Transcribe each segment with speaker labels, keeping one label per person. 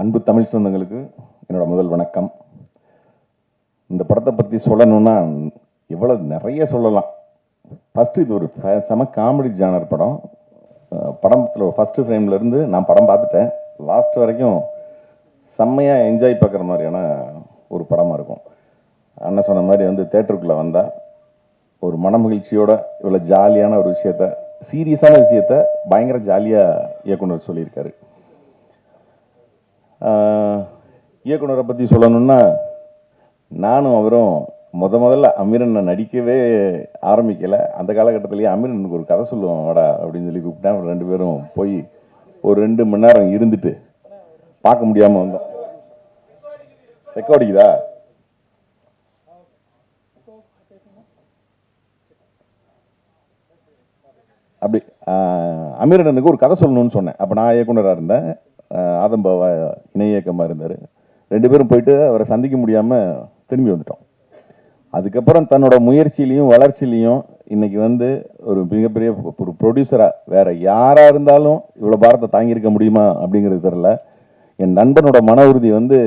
Speaker 1: அன்பு தமிழ் சொந்தங்களுக்கு என்னோட முதல் வணக்கம். இந்த படத்தை பற்றி சொல்லணும்னா எவ்வளோ நிறைய சொல்லலாம். ஃபஸ்ட்டு இது ஒரு செம காமெடி ஜானர் படம். படத்தில் ஃபஸ்ட்டு ஃப்ரேம்லேருந்து நான் படம் பார்த்துட்டேன். லாஸ்ட் வரைக்கும் செம்மையாக என்ஜாய் பார்க்குற மாதிரியான ஒரு படமாக இருக்கும். அண்ணன் சொன்ன மாதிரி வந்து தேட்டருக்குள்ளே வந்தால் ஒரு மனமகிழ்ச்சியோட இவ்வளோ ஜாலியான ஒரு விஷயத்த சீரியஸான விஷயத்த பயங்கர ஜாலியாக இயக்குனர் சொல்லியிருக்காரு. இயக்குனரை பற்றி சொல்லணும்னா நானும் அவரும் முத முதல்ல அமீரனை நடிக்கவே ஆரம்பிக்கலை. அந்த காலகட்டத்திலேயே அமீரனுக்கு ஒரு கதை சொல்லுவோம் வாடா அப்படின்னு சொல்லி கூப்பிட்டேன். ரெண்டு பேரும் போய் ஒரு ரெண்டு மணி நேரம் இருந்துட்டு பார்க்க முடியாமல் வந்தோம். ரெக்கார்டிக்குதா அப்படி அமீரனுக்கு ஒரு கதை சொல்லணும்னு சொன்னேன். அப்போ நான் இயக்குனராக இருந்தேன். ஆதம்பாவா இணை இயக்கமாக இருந்தார். ரெண்டு பேரும் போயிட்டு அவரை சந்திக்க முடியாமல் திரும்பி வந்துட்டோம். அதுக்கப்புறம் தன்னோட முயற்சியிலையும் வளர்ச்சியிலையும் இன்னைக்கு வந்து ஒரு மிகப்பெரிய ஒரு ப்ரொடியூசராக வேற யாராக இருந்தாலும் இவ்வளோ பாரத்தை தாங்கியிருக்க முடியுமா அப்படிங்கிறது தெரில என் நண்பனோட மன உறுதி வந்து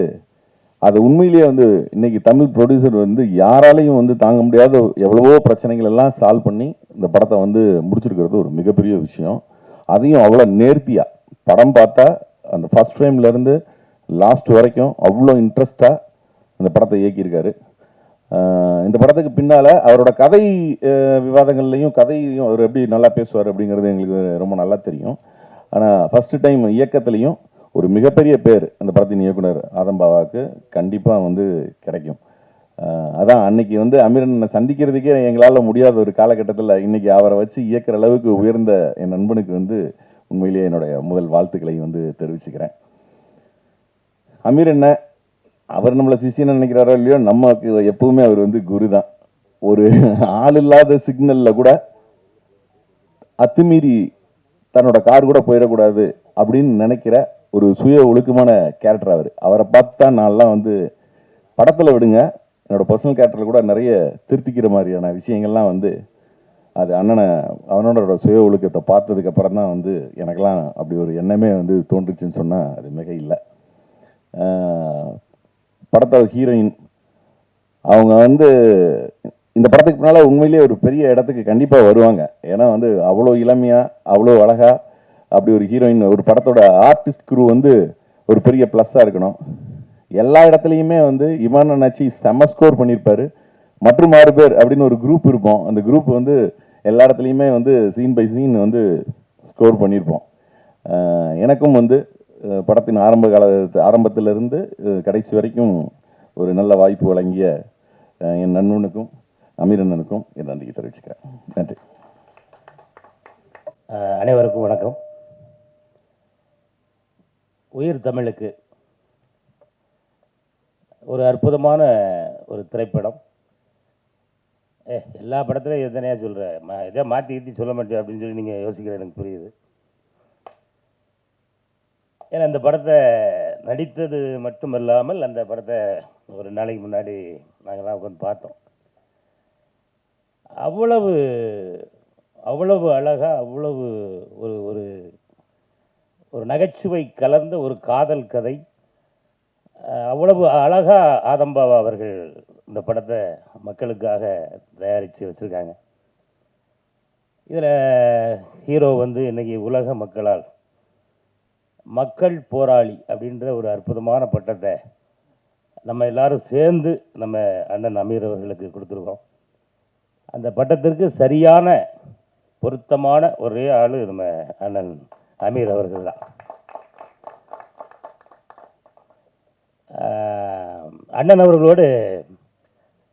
Speaker 1: அது உண்மையிலேயே வந்து இன்னைக்கு தமிழ் ப்ரொடியூசர் வந்து யாராலையும் வந்து தாங்க முடியாத எவ்வளவோ பிரச்சனைகள் எல்லாம் சால்வ் பண்ணி இந்த படத்தை வந்து முடிச்சிருக்கிறது ஒரு மிகப்பெரிய விஷயம். அதையும் அவ்வளோ நேர்த்தியாக படம் பார்த்தா அந்த ஃபர்ஸ்ட் ஃப்ரேம்லேருந்து லாஸ்ட் வரைக்கும் அவ்வளோ இன்ட்ரெஸ்டாக இந்த படத்தை இயக்கியிருக்காரு. இந்த படத்துக்கு பின்னால் அவரோட கதை விவாதங்கள்லையும் கதையும் அவர் எப்படி நல்லா பேசுவார் அப்படிங்கிறது எங்களுக்கு ரொம்ப நல்லா தெரியும். ஆனால் ஃபஸ்ட்டு டைம் இயக்கத்துலையும் ஒரு மிகப்பெரிய பேர் அந்த படத்தின் இயக்குனர் ஆதம்பாவாவுக்கு கண்டிப்பாக வந்து கிடைக்கும். அதான் அன்னைக்கு வந்து அமீரனை சந்திக்கிறதுக்கே எங்களால் முடியாத ஒரு காலகட்டத்தில் இன்னைக்கு அவரை வச்சு இயக்கிற அளவுக்கு உயர்ந்த என் நண்பனுக்கு வந்து உண்மையிலேயே என்னுடைய முதல் வாழ்த்துக்களை வந்து தெரிவிச்சுக்கிறேன். அமீர் என்ன? அவர் நம்மளை சிஷின்னு நினைக்கிறாரோ இல்லையோ நமக்கு எப்பவுமே அவர் வந்து குரு தான் ஒரு ஆள் இல்லாத சிக்னல்ல கூட அத்துமீறி தன்னோட கார் கூட போயிடக்கூடாது அப்படின்னு நினைக்கிற ஒரு சுய ஒழுக்கமான கேரக்டர் அவர். அவரை பார்த்தா நான்லாம் வந்து படத்தில் விடுங்க என்னோட பர்சனல் கேரக்டரில் கூட நிறைய திருத்திக்கிற மாதிரியான விஷயங்கள்லாம் வந்து அது அண்ணனை அவனோட சுய ஒழுக்கத்தை பார்த்ததுக்கு அப்புறம் தான் வந்து எனக்கெல்லாம் அப்படி ஒரு எண்ணமே வந்து தோன்றுச்சுன்னு சொன்னால் அது மிக இல்லை. படத்தோட ஹீரோயின் அவங்க வந்து இந்த படத்துக்கு முன்னால் உண்மையிலேயே ஒரு பெரிய இடத்துக்கு கண்டிப்பாக வருவாங்க. ஏன்னா வந்து அவ்வளோ இளமையாக அவ்வளோ அழகாக அப்படி ஒரு ஹீரோயின் ஒரு படத்தோட ஆர்டிஸ்ட் குரூ வந்து ஒரு பெரிய ப்ளஸ்ஸாக இருக்கணும். எல்லா இடத்துலையுமே வந்து இமான் அண்ணாச்சி செம ஸ்கோர் பண்ணியிருப்பாரு. மற்றும் ஆறு பேர் அப்படின்னு ஒரு குரூப் இருப்போம் அந்த குரூப் வந்து எல்லா இடத்துலையுமே வந்து சீன் பை சீன் வந்து ஸ்கோர் பண்ணியிருப்போம் எனக்கும் வந்து படத்தின் ஆரம்ப கால ஆரம்பத்திலிருந்து கடைசி வரைக்கும் ஒரு நல்ல வாய்ப்பு வழங்கிய என் நண்பனுக்கும் அமீரண்ணனுக்கும் என் நன்றியை தெரிவிச்சுக்கிறேன். நன்றி.
Speaker 2: அனைவருக்கும் வணக்கம். உயிர் தமிழுக்கு ஒரு அற்புதமான ஒரு திரைப்படம். ஏ எல்லா படத்துலையும் எத்தனையா சொல்கிறேன் மா இதே மாற்றி கீத்தி சொல்ல மாட்டேன் அப்படின்னு சொல்லி நீங்கள் யோசிக்கிற எனக்கு புரியுது. ஏன்னா இந்த படத்தை நடித்தது மட்டும் இல்லாமல் அந்த படத்தை ஒரு நாளைக்கு முன்னாடி நாங்கள்லாம் உட்காந்து பார்த்தோம். அவ்வளவு அவ்வளவு அழகாக அவ்வளவு ஒரு ஒரு ஒரு நகைச்சுவை கலந்த ஒரு காதல் கதை அவ்வளவு அழகா ஆதம்பாவா அவர்கள் இந்த படத்தை மக்களுக்காக தயாரித்து வச்சுருக்காங்க. இதில் ஹீரோ வந்து இன்றைக்கி உலக மக்களால் மக்கள் போராளி அப்படின்ற ஒரு அற்புதமான பட்டத்தை நம்ம எல்லாரும் சேர்ந்து நம்ம அண்ணன் அமீர் அவர்களுக்கு கொடுத்துருக்கோம். அந்த பட்டத்திற்கு சரியான பொருத்தமான ஒரே ஆள் நம்ம அண்ணன் அமீர் அவர்கள் தான். அண்ணன் அவர்களோடு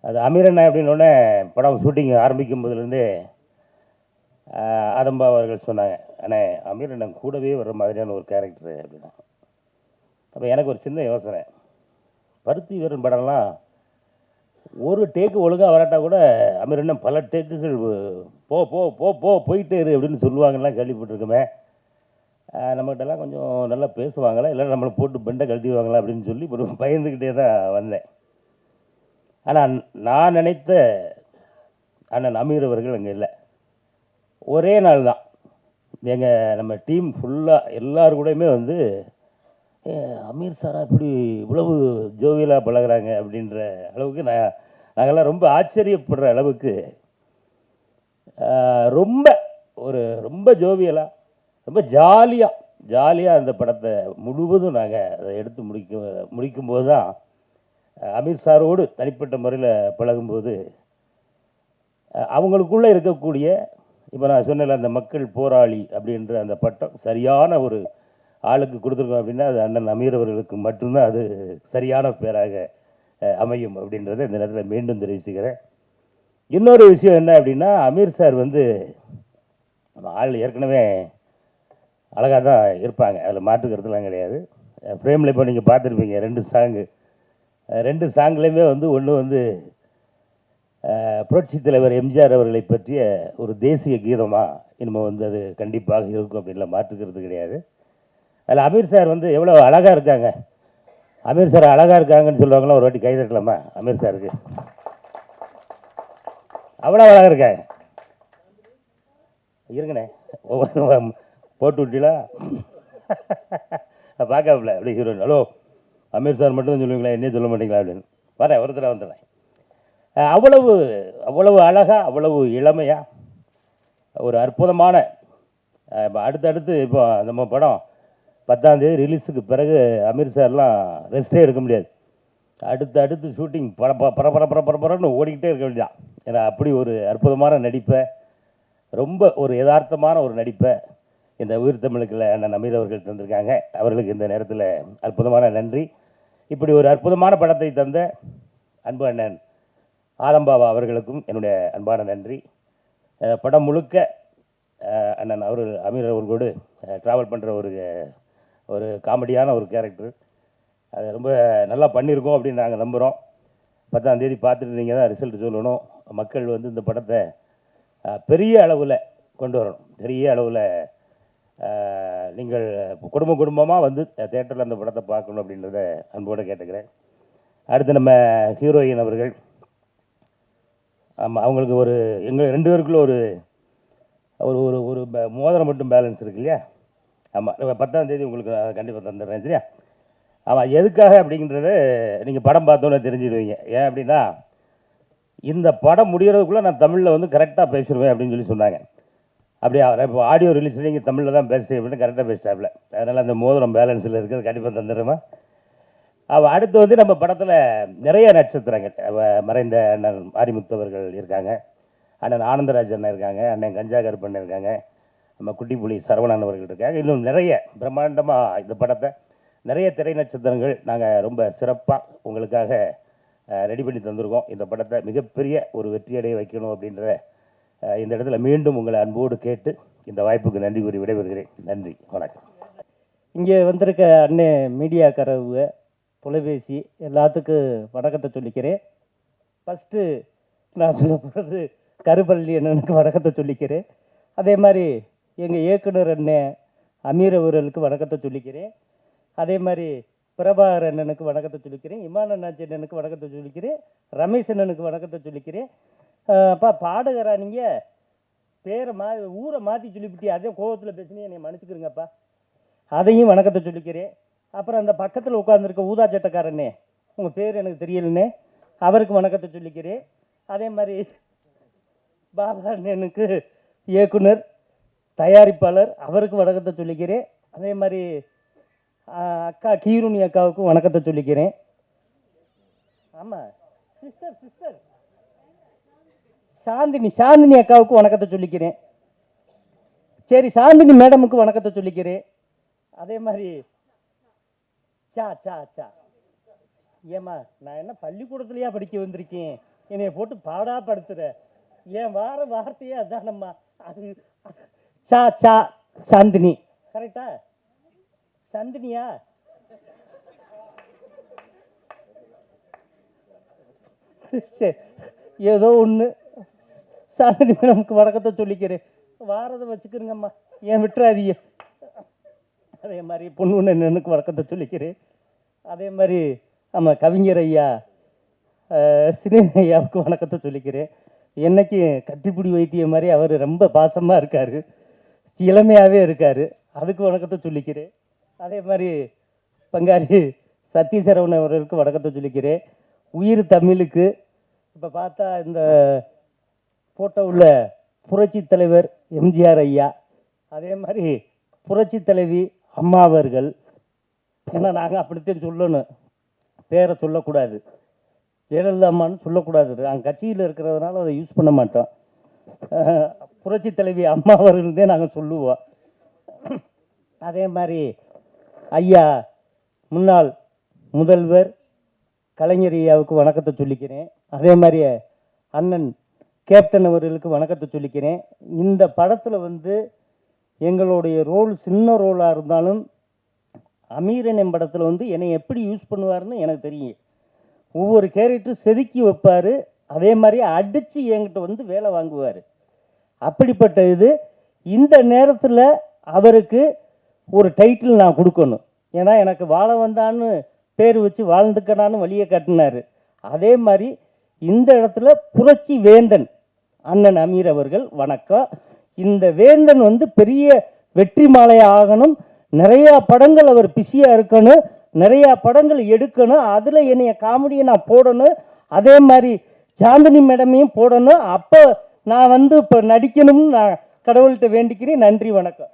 Speaker 2: அது அமீரண்ணா அண்ணன் அப்படின்னோடனே படம் ஷூட்டிங் ஆரம்பிக்கும் போதுலேருந்து ஆதம்பா அவர்கள் சொன்னாங்க அண்ணே அமீரண்ணன் கூடவே வர்ற மாதிரியான ஒரு கேரக்டரு அப்படின்னா. அப்போ எனக்கு ஒரு சின்ன யோசனை. பருத்தி வீரன் படம்லாம் ஒரு டேக்கு ஒழுங்காக வராட்டா கூட அமீரண்ணன் பல டேக்குகள் போ போ போ போ போயிட்டே இரு அப்படின்னு சொல்லுவாங்கலாம் கேள்விப்பட்டிருக்கோமே. நம்மகிட்டலாம் கொஞ்சம் நல்லா பேசுவாங்களா? இல்லை நம்மளை போட்டு பெண்டை கழட்டிடுவாங்களா? அப்படின்னு சொல்லி ஒரு பயந்துக்கிட்டே தான் வந்தேன். ஆனால் நான் நினைத்த அண்ணன் அமீர் அவர்கள் அங்கே இல்லை. ஒரே நாள் தான். எங்கள் நம்ம டீம் ஃபுல்லாக எல்லாரு கூடயுமே வந்து அமீர் சாரா இப்படி இவ்வளவு ஜோவியலாக பழகுறாங்க அப்படின்ற அளவுக்கு நான் நாங்கள்லாம் ரொம்ப ஆச்சரியப்படுற அளவுக்கு ரொம்ப ஒரு ரொம்ப ஜோவியலாக ரொம்ப ஜாலியாக ஜாலியாக அந்த படத்தை முழுவதும் நாங்கள் அதை எடுத்து முடிக்க முடிக்கும்போது தான் அமீர் சாரோடு தனிப்பட்ட முறையில் பழகும்போது அவங்களுக்குள்ளே இருக்கக்கூடிய இப்போ நான் சொன்னல அந்த மக்கள் போராளி அப்படின்ற அந்த பட்டம் சரியான ஒரு ஆளுக்கு கொடுத்துருக்கோம் அப்படின்னா அது அண்ணன் அமீர் அவர்களுக்கு மட்டும்தான் அது சரியான பேராக அமையும் அப்படின்றத இந்த நேரத்தில் மீண்டும் தெரிவிச்சுக்கிறேன். இன்னொரு விஷயம் என்ன அப்படின்னா அமீர் சார் வந்து நம்ம ஆள் ஏற்கனவே அழகாக தான் இருப்பாங்க அதில் மாற்றுக்கிறதுலாம் கிடையாது. ஃப்ரேமில் இப்போ நீங்கள் பார்த்துருப்பீங்க ரெண்டு சாங்கு ரெண்டு சாங்லேயுமே வந்து ஒன்று வந்து புரட்சி தலைவர் எம்ஜிஆர் அவர்களை பற்றிய ஒரு தேசிய கீதமாக இனிமேல் வந்து அது கண்டிப்பாக இருக்கும் அப்படின்லாம் மாற்றுக்கிறது கிடையாது. அதில் அமீர் சார் வந்து எவ்வளோ அழகாக இருக்காங்க. அமீர் சார் அழகாக இருக்காங்கன்னு சொல்லுவாங்களா? ஒரு வாட்டி கை தட்டலாமா? அமீர் சாருக்கு. அவ்வளோ அழகாக இருக்காங்க. இருங்கண்ணே. ஒவ்வொரு போட்டு விட்டீங்களா பார்க்காப்புல அப்படி ஹீரோயின். ஹலோ. அமீர் சார் மட்டும் சொல்லுவீங்களா? என்னையே சொல்ல மாட்டீங்களா அப்படின்னு. வரேன் ஒருத்தர வந்துடுறேன். அவ்வளவு அவ்வளவு அழகாக அவ்வளவு இளமையாக ஒரு அற்புதமான இப்போ அடுத்தடுத்து இப்போ நம்ம படம் பத்தாந்தேதி ரிலீஸுக்கு பிறகு அமீர் சார்லாம் ரெஸ்ட்டே எடுக்க முடியாது. அடுத்து அடுத்து ஷூட்டிங் பர பர பர பர பர பரபரன்னு ஓடிக்கிட்டே இருக்க வேண்டியதான் ஏன்னா அப்படி ஒரு அற்புதமான நடிப்பை ரொம்ப ஒரு யதார்த்தமான ஒரு நடிப்பை இந்த உயிர் தமிழுக்கில் அண்ணன் அமீர் அவர்கள் தந்திருக்காங்க. அவர்களுக்கு இந்த நேரத்தில் அற்புதமான நன்றி. இப்படி ஒரு அற்புதமான படத்தை தந்த அன்பு அண்ணன் ஆலம்பாபா அவர்களுக்கும் என்னுடைய அன்பான நன்றி. படம் முழுக்க அண்ணன் அவர் அமீர் அவர்களோடு ட்ராவல் பண்ணுற ஒரு ஒரு காமெடியான ஒரு கேரக்டர் அது ரொம்ப நல்லா பண்ணியிருக்கோம் அப்படின்னு நாங்கள் நம்புகிறோம் பத்தாம் தேதி பார்த்துட்டு நீங்கள் தான் ரிசல்ட் சொல்லணும். மக்கள் வந்து இந்த படத்தை பெரிய அளவில் கொண்டு வரணும். பெரிய அளவில் நீங்கள் குடும்ப குடும்பமாக வந்து தேட்டரில் அந்த படத்தை பார்க்கணும் அப்படின்றத அன்போடு கேட்டுக்கிறேன். அடுத்து நம்ம ஹீரோயின் அவர்கள். ஆமாம் அவங்களுக்கு ஒரு எங்கள் ரெண்டு பேருக்குள்ள ஒரு ஒரு ஒரு ஒரு மோதிரம் மட்டும் பேலன்ஸ் இருக்கு இல்லையா? ஆமாம் பத்தாம் தேதி உங்களுக்கு கண்டிப்பாக தந்துடுறேன் சரியா? ஆமாம் எதுக்காக அப்படிங்கிறத நீங்கள் படம் பார்த்தோன்னே தெரிஞ்சிடுவீங்க. ஏன் அப்படின்னா இந்த படம் முடிகிறதுக்குள்ளே நான் தமிழில் வந்து கரெக்டாக பேசிடுவேன் அப்படின்னு சொல்லி சொன்னாங்க. அப்படியே இப்போ ஆடியோ ரிலீஸ் நீங்கள் தமிழில் தான் பேச அப்படின்னு கரெக்டாக பேசிட்டாப்ல அதனால் அந்த மோதிரம் பேலன்ஸில் இருக்கிறது கண்டிப்பாக தந்துடுமா அவள் அடுத்து வந்து நம்ம படத்தில் நிறைய நட்சத்திரங்கள் மறைந்த அண்ணன் ஆரிமுத்தவர்கள் இருக்காங்க. அண்ணன் ஆனந்தராஜ் அண்ணன் இருக்காங்க அண்ணன் கஞ்சா கருப்பண்ணன் இருக்காங்க நம்ம குட்டிப்புலி சரவணன் அவர்கள் இருக்காங்க. இன்னும் நிறைய பிரம்மாண்டமாக இந்த படத்தை நிறைய திரை நட்சத்திரங்கள் நாங்கள் ரொம்ப சிறப்பாக உங்களுக்காக ரெடி பண்ணி தந்திருக்கோம். இந்த படத்தை மிகப்பெரிய ஒரு வெற்றியடைய வைக்கணும் அப்படின்ற இந்த இடத்துல மீண்டும் உங்களை அன்போடு கேட்டு இந்த வாய்ப்புக்கு நன்றி கூறி விடைபெறுகிறேன். நன்றி. வணக்கம்.
Speaker 3: இங்கே வந்திருக்க அண்ணே மீடியாக்காரவுக தொலைபேசி எல்லாத்துக்கும் வணக்கத்தை சொல்லிக்கிறேன். ஃபஸ்ட்டு நான் சொல்ல போகிறது கருப்பள்ளி அண்ணனுக்கு வணக்கத்தை சொல்லிக்கிறேன். அதே மாதிரி எங்கள் இயக்குனர் அண்ணன் அமீர் அவர்களுக்கு வணக்கத்தை சொல்லிக்கிறேன். அதே மாதிரி பிரபாகர் அண்ணனுக்கு வணக்கத்தை சொல்லிக்கிறேன். இமான அண்ணாச்சி அண்ணனுக்கு வணக்கத்தை சொல்லிக்கிறேன். ரமேஷ் அண்ணனுக்கு வணக்கத்தை சொல்லிக்கிறேன். அப்பா பாடகரா நீங்கள் பேரை மா ஊரை மாற்றி சொல்லிவிட்டு அதே கோபத்தில் பேசினே என்னை மன்னிச்சுக்கிறீங்கப்பா அதையும் வணக்கத்தை சொல்லிக்கிறேன். அப்புறம் அந்த பக்கத்தில் உட்காந்துருக்க ஊதா சட்டக்காரண்ணே உங்கள் பேர் எனக்கு தெரியலண்ணே அவருக்கு வணக்கத்தை சொல்லிக்கிறேன். அதே மாதிரி பாபா அண்ணனுக்கு இயக்குனர் தயாரிப்பாளர் அவருக்கு வணக்கத்தை சொல்லிக்கிறேன். அதே மாதிரி அக்கா கீருணி அக்காவுக்கும் வணக்கத்தை சொல்லிக்கிறேன். ஆமாம் சிஸ்டர் சிஸ்டர். சாந்தினி சாந்தினி அக்காவுக்கு வணக்கத்தை சொல்லிக்கிறேன். சரி சாந்தினி மேடமுக்கு வணக்கத்தை சொல்லிக்கிறேன். அதே மாதிரி சா சா சா. ஏம்மா நான் என்ன பள்ளிக்கூடத்துலையா படிக்க வந்திருக்கேன்? என்னைய போட்டு பாடா படுத்துற என் வார வார்த்தையே அதானம்மா. அது சா சா சாந்தினி. கரெக்டா? சந்தினியா? சரி ஏதோ ஒன்று சாதனை நமக்கு வணக்கத்தை சொல்லிக்கிறேன். வாரதை வச்சுக்கிறேங்கம்மா ஏன் விட்டுறாதீங்க. அதே மாதிரி பொண்ணு எனக்கு வணக்கத்தை சொல்லிக்கிறேன். அதே மாதிரி ஆமாம் கவிஞர் ஐயா அஹ், ஐயாவுக்கு வணக்கத்தை சொல்லிக்கிறேன். என்னைக்கு கட்டிப்பிடி வைத்திய மாதிரி அவர் ரொம்ப பாசமாக இருக்கார். இளமையாகவே இருக்கார். அதுக்கு வணக்கத்தை சொல்லிக்கிறேன். அதே மாதிரி பங்காளி சத்தீசரவணன் அவர்களுக்கு வணக்கத்தை சொல்லிக்கிறேன். உயிர் தமிழுக்கு இப்போ பார்த்தா இந்த ஃபோட்டோவில் புரட்சி தலைவர் எம்ஜிஆர் ஐயா அதே மாதிரி புரட்சி தலைவி அம்மா அவர்கள். ஏன்னா நாங்கள் அப்படித்தான் சொல்லணும். பேரை சொல்லக்கூடாது. ஜெயலலிதா அம்மான்னு சொல்லக்கூடாது. நாங்கள் கட்சியில் இருக்கிறதுனால அதை யூஸ் பண்ண மாட்டோம். புரட்சி தலைவி அம்மா அவர்கள்தே நாங்கள் சொல்லுவோம். அதே மாதிரி ஐயா முன்னாள் முதல்வர் கலைஞர் ஐயாவுக்கு வணக்கத்தை சொல்லிக்கிறேன். அதே மாதிரி அண்ணன் கேப்டன் அவர்களுக்கு வணக்கத்தை சொல்லிக்கிறேன். இந்த படத்தில் வந்து எங்களுடைய ரோல் சின்ன ரோலாக இருந்தாலும் அமீரன் படத்தில் வந்து என்னை எப்படி யூஸ் பண்ணுவாருன்னு எனக்கு தெரியும். ஒவ்வொரு கேரக்டரும் செதுக்கி வைப்பார். அதே மாதிரி அடித்து என்கிட்ட வந்து வேலை வாங்குவார். அப்படிப்பட்ட இது. இந்த நேரத்தில் அவருக்கு ஒரு டைட்டில் நான் கொடுக்கணும். ஏன்னா எனக்கு வாழ வந்தான்னு பேர் வச்சு வாழ்ந்துக்கணான்னு வழியை கட்டினார். அதே மாதிரி இந்த இடத்துல புரட்சி வேந்தன் அண்ணன் அமீர் அவர்கள் வணக்கம். இந்த வேந்தன் வந்து பெரிய வெற்றி மாலை ஆகணும். நிறையா படங்கள் அவர் பிஸியாக இருக்கணும். நிறையா படங்கள் எடுக்கணும். அதில் என்னைய காமெடியை நான் போடணும். அதே மாதிரி சாந்தினி மேடமையும் போடணும். அப்போ நான் வந்து இப்போ நடிக்கணும்னு நான் கடவுள்கிட்ட வேண்டிக்கிறேன். நன்றி வணக்கம்.